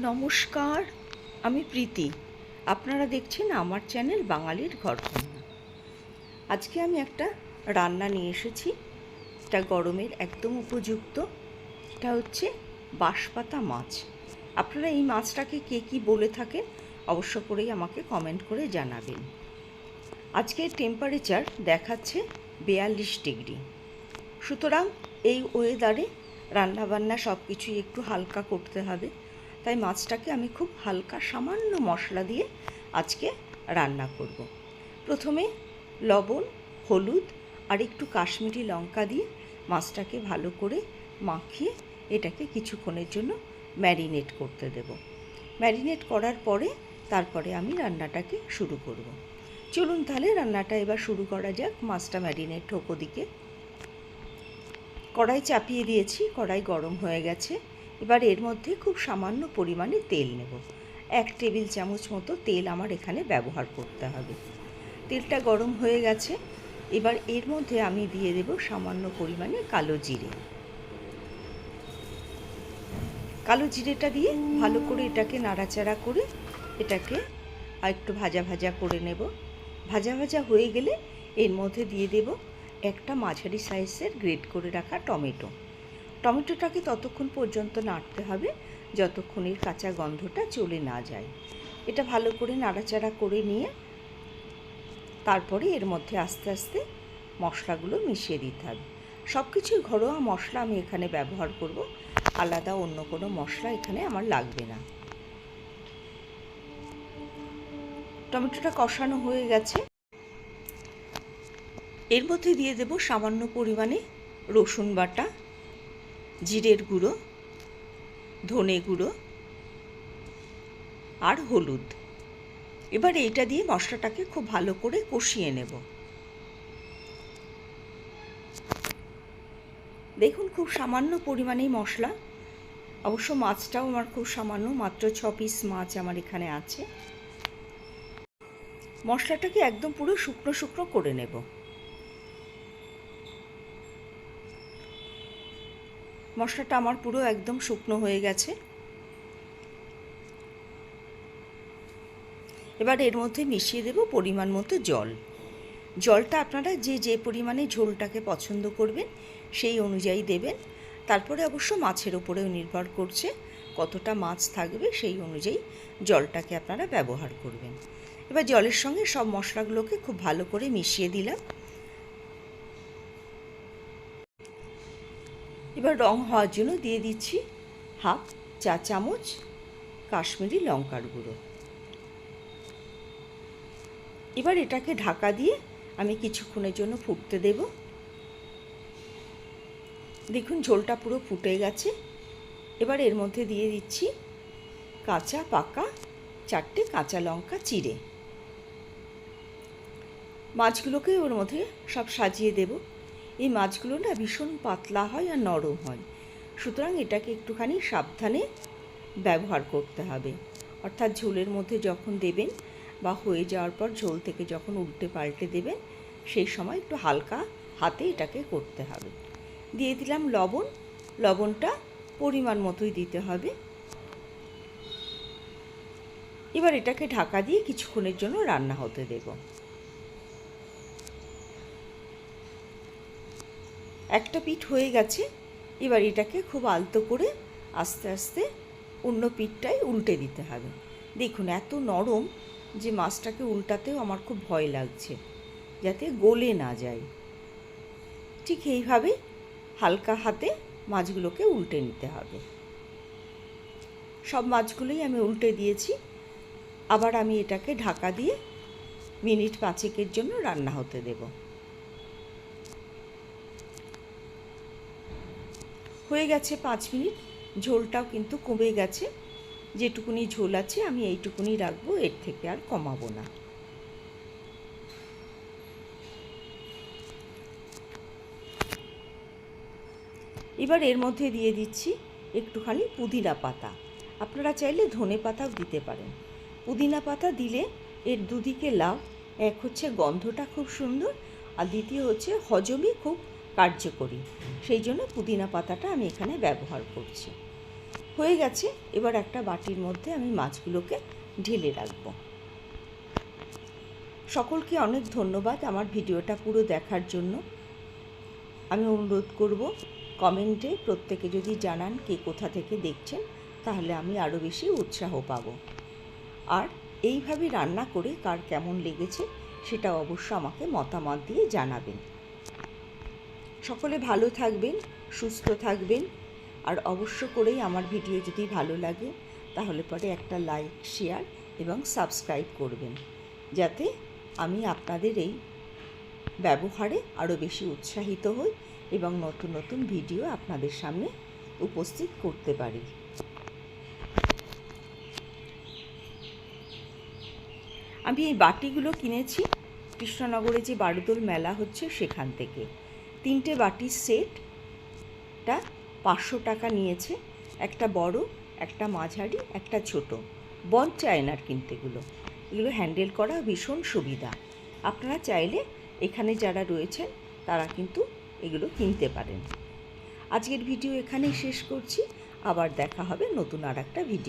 নমস্কার, আমি প্রীতি। আপনারা দেখছেন আমার চ্যানেল বাঙালির ঘরকন্যা। আজকে আমি একটা রান্না নিয়ে এসেছি। এটা গরমের একদম উপযুক্ত। এটা হচ্ছে বাঁশপাতা মাছ। আপনারা এই মাছটাকে কে কী বলে থাকেন অবশ্য করেই আমাকে কমেন্ট করে জানাবেন। আজকে টেম্পারেচার দেখাচ্ছে বেয়াল্লিশ ডিগ্রি। সুতরাং এই ওয়েদারে রান্নাবান্না সব কিছুই একটু হালকা করতে হবে। তাই মাছটাকে আমি খুব হালকা সামান্য মশলা দিয়ে আজকে রান্না করব। প্রথমে লবণ, হলুদ আর একটু কাশ্মীরি লঙ্কা দিয়ে মাছটাকে ভালো করে মাখিয়ে এটাকে কিছুক্ষণের জন্য ম্যারিনেট করতে দেব। ম্যারিনেট করার পরে তারপরে আমি রান্নাটাকে শুরু করব। চলুন তাহলে রান্নাটা এবার শুরু করা যাক। মাছটা ম্যারিনেট হোক ওদিকে। কড়াই চাপিয়ে দিয়েছি। কড়াই গরম হয়ে গেছে। এবার এর মধ্যে খুব সামান্য পরিমাণে তেল নেব। এক টেবিল চামচ মতো তেল আমার এখানে ব্যবহার করতে হবে। তেলটা গরম হয়ে গেছে। এবার এর মধ্যে আমি দিয়ে দেব সামান্য পরিমাণে কালো জিরে। কালো জিরেটা দিয়ে ভালো করে এটাকে নাড়াচাড়া করে এটাকে আর একটু ভাজা ভাজা করে নেব। ভাজা ভাজা হয়ে গেলে এর মধ্যে দিয়ে দেব একটা মাঝারি সাইজের গ্রেট করে রাখা টমেটো। টমেটোটাকে ততক্ষণ পর্যন্ত নাড়তে হবে? যতক্ষণ এর কাঁচা গন্ধটা চলে না যায়। এটা ভালো করে নাড়াচাড়া করে নিয়ে তারপরে এর মধ্যে আস্তে আস্তে মশলাগুলো মিশিয়ে দিতে হবে। সব কিছুই ঘরোয়া মশলা আমি এখানে ব্যবহার করব। আলাদা অন্য কোনো মশলা এখানে আমার লাগবে না। টমেটোটা কষানো হয়ে গেছে। এর মধ্যে দিয়ে দেব সামান্য পরিমাণে রসুন বাটা। জিরের গুঁড়ো, ধনে গুঁড়ো আর হলুদ। এবার এইটা দিয়ে মশলাটাকে খুব ভালো করে কষিয়ে নেব। দেখুন খুব সামান্য পরিমাণেই মশলা। অবশ্য মাছটাও আমার খুব সামান্য, মাত্র ছ পিস মাছ আমার এখানে আছে। মশলাটাকে একদম পুরো শুকনো শুকনো করে নেব। মশলাটা আমার পুরো একদম শুকনো হয়ে গেছে। এবার এর মধ্যে মিশিয়ে দেব পরিমাণ মতো জল। জলটা আপনারা যে যে পরিমাণে ঝোলটাকে পছন্দ করবেন, সেই অনুযায়ী দেবেন। তারপরে অবশ্য মাছের ওপরেও নির্ভর করছে কতটা মাছ থাকবে, সেই অনুযায়ী জলটাকে আপনারা ব্যবহার করবেন। এবার জলের সঙ্গে সব মশলাগুলোকে খুব ভালো করে মিশিয়ে দিলাম। এবার রং হওয়ার জন্য দিয়ে দিচ্ছি হাফ চা চামচ কাশ্মীরি লঙ্কার গুঁড়ো। এবার এটাকে ঢাকা দিয়ে আমি কিছুক্ষণের জন্য ফুটতে দেব। দেখুন, ঝোলটা পুরো ফুটে গেছে। এবার এর মধ্যে দিয়ে দিচ্ছি কাঁচা পাকা চারটে কাঁচা লঙ্কা চিড়ে। মাছগুলোকে ওর মধ্যে সব সাজিয়ে দেবো। এই মাছগুলো না ভীষণ পাতলা হয় আর নরম হয়। সুতরাং এটাকে একটুখানি সাবধানে ব্যবহার করতে হবে। অর্থাৎ ঝোলের মধ্যে যখন দেবেন বা হয়ে যাওয়ার পর ঝোল থেকে যখন উল্টে পাল্টে দেবেন, সেই সময় একটু হালকা হাতে এটাকে করতে হবে। দিয়ে দিলাম লবণ। লবণটা পরিমাণ মতোই দিতে হবে। এবার এটাকে ঢাকা দিয়ে কিছুক্ষণের জন্য রান্না হতে দেবো। একটা পিঠ হয়ে গেছে, এবার এটাকে খুব আলতো করে আস্তে আস্তে অন্য পিঠটাই উল্টে দিতে হবে। দেখুন, এত নরম যে মাছটাকে উল্টাতেও আমার খুব ভয় লাগছে, যাতে গলে না যায়। ঠিক এইভাবে হালকা হাতে মাছগুলোকে উল্টে নিতে হবে। সব মাছগুলোই আমি উল্টে দিয়েছি। আবার আমি এটাকে ঢাকা দিয়ে মিনিট পাঁচেকের জন্য রান্না হতে দেবো। হয়ে গেছে পাঁচ মিনিট। ঝোলটাও কিন্তু কমে গেছে। যেটুকুনি ঝোল আছে আমি এইটুকুনি রাখব, এর থেকে আর কমাবো না। এবার এর মধ্যে দিয়ে দিচ্ছি একটুখানি পুদিনা পাতা। আপনারা চাইলে ধনে পাতাও দিতে পারেন। পুদিনা পাতা দিলে এর দুদিকে লাভ এক হচ্ছে গন্ধটা খুব সুন্দর, আর দ্বিতীয় হচ্ছে হজমে খুব কার্যকরী। সেই জন্য পুদিনা পাতাটা আমি এখানে ব্যবহার করছি। হয়ে গেছে, এবার একটা বাটির মধ্যে আমি মাছগুলোকে ঢেলে রাখব। সকলকে অনেক ধন্যবাদ আমার ভিডিওটা পুরো দেখার জন্য। আমি অনুরোধ করব, কমেন্টে প্রত্যেকে যদি জানান কে কোথা থেকে দেখছেন, তাহলে আমি আরও বেশি উৎসাহ পাব। আর এইভাবে রান্না করে কার কেমন লেগেছে, সেটা অবশ্য আমাকে মতামত দিয়ে জানাবেন। সকলে ভালো থাকবেন, সুস্থ থাকবেন। আর অবশ্য করেই আমার ভিডিও যদি ভালো লাগে, তাহলে পরে একটা লাইক শেয়ার এবং সাবস্ক্রাইব করবেন। যাতে আমি আপনাদের এই ব্যবহারে আরও বেশি উৎসাহিত হই এবং নতুন নতুন ভিডিও আপনাদের সামনে উপস্থিত করতে পারি। আমি এই বাটিগুলো কিনেছি। কৃষ্ণনগরে যে বারুদোল মেলা হচ্ছে সেখান থেকে। তিনটে বাটির সেটটা পাঁচশো টাকা নিয়েছে। একটা বড়, একটা মাঝারি, একটা ছোট। বন চায়নার কিনতে এগুলো এগুলো হ্যান্ডেল করা ভীষণ সুবিধা। আপনারা চাইলে এখানে যারা রয়েছেন, তারা কিন্তু এগুলো কিনতে পারেন। আজকের ভিডিও এখানেই শেষ করছি। আবার দেখা হবে নতুন আর একটা ভিডিও